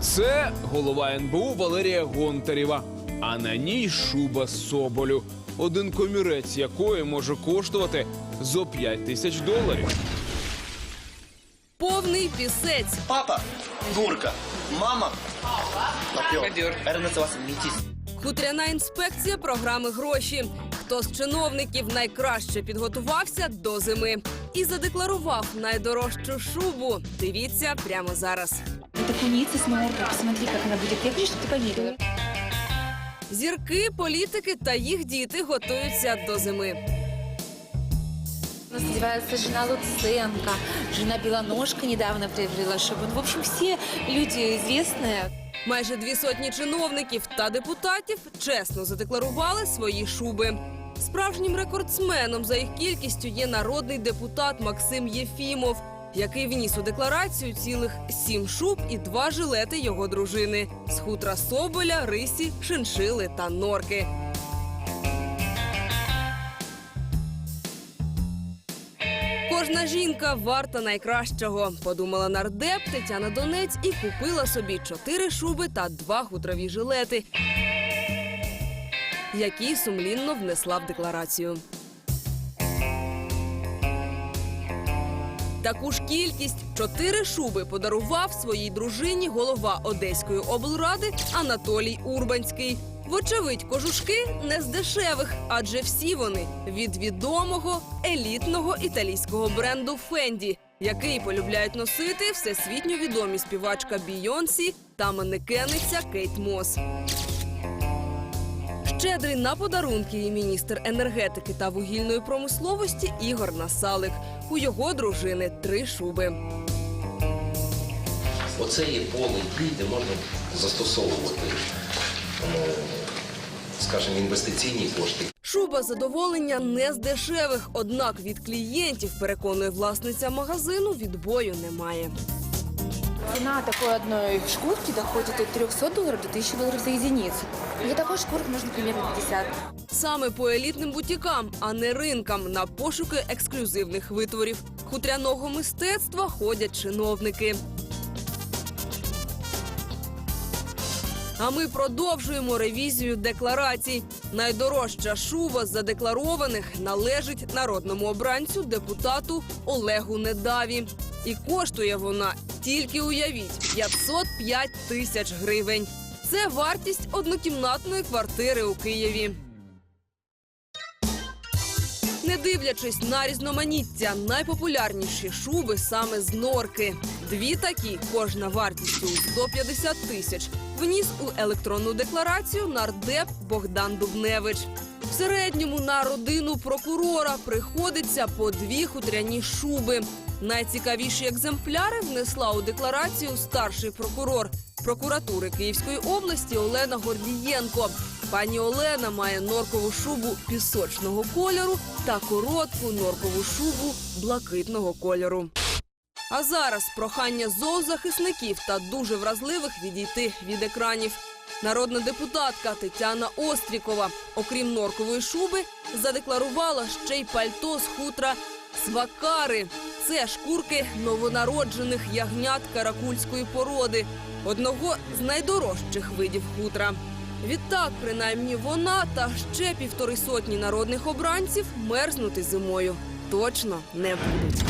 Це голова НБУ Валерія Гонтарєва, а на ній шуба Соболю, один комірець якої може коштувати зо 5 тисяч доларів. Повний пісець. Папа – дурка. Мама – называется метис. Хутряна інспекція програми гроші. Хто з чиновників найкраще підготувався до зими і задекларував найдорожчу шубу. Дивіться прямо зараз. Это куница с норкой. Посмотри, как она будет. Я хочу, чтобы ты поверила. Зірки, політики та їх діти готуються до зими. У нас одевается жена Луценко, жена Белоножка недавно приобрела шубу. Ну, в общем, все люди известные. Майже дві сотні чиновників та депутатів чесно задекларували свої шуби. Справжнім рекордсменом за їх кількістю є народний депутат Максим Єфімов, який вніс у декларацію цілих сім шуб і два жилети його дружини з хутра Соболя, Рисі, Шиншили та Норки. Кожна жінка варта найкращого, подумала нардеп Тетяна Донець і купила собі чотири шуби та два хутрові жилети, які сумлінно внесла в декларацію. Таку ж кількість чотири шуби подарував своїй дружині голова Одеської облради Анатолій Урбанський. Вочевидь, кожушки не з дешевих, адже всі вони від відомого елітного італійського бренду Фенді, який полюбляють носити всесвітньо відомі співачка Бійонсі та манекениця Кейт Мос. Щедрий на подарунки і міністр енергетики та вугільної промисловості Ігор Насалик. У його дружини три шуби. Оце є поле дій, де можна застосовувати, ну, скажімо, інвестиційні кошти. Шуба задоволення не з дешевих, однак від клієнтів, переконує власниця магазину, відбою немає. Цена такой одной шкурки доходит от 300 долларов до 1000 долларов за единицу. Для такой шкурки нужно примерно 50. Саме по елітним бутікам, а не ринкам, на пошуки ексклюзивних витворів хутряного мистецтва ходять чиновники. А ми продовжуємо ревізію декларацій. Найдорожча шуба з задекларованих належить народному обранцю депутату Олегу Недаві. І коштує вона тільки уявіть 505 тисяч гривень. Це вартість однокімнатної квартири у Києві. Не дивлячись на різноманіття, найпопулярніші шуби саме з норки. Дві такі, кожна вартістю у 150 тисяч, вніс у електронну декларацію нардеп Богдан Дубневич. Середньому на родину прокурора приходиться по дві хутряні шуби. Найцікавіші екземпляри внесла у декларацію старший прокурор прокуратури Київської області Олена Гордієнко. Пані Олена має норкову шубу пісочного кольору та коротку норкову шубу блакитного кольору. А зараз прохання зоозахисників та дуже вразливих відійти від екранів. Народна депутатка Тетяна Острікова, окрім норкової шуби, задекларувала ще й пальто з хутра свакари. Це шкурки новонароджених ягнят каракульської породи, одного з найдорожчих видів хутра. Відтак, принаймні, вона та ще півтори сотні народних обранців мерзнути зимою точно не будуть.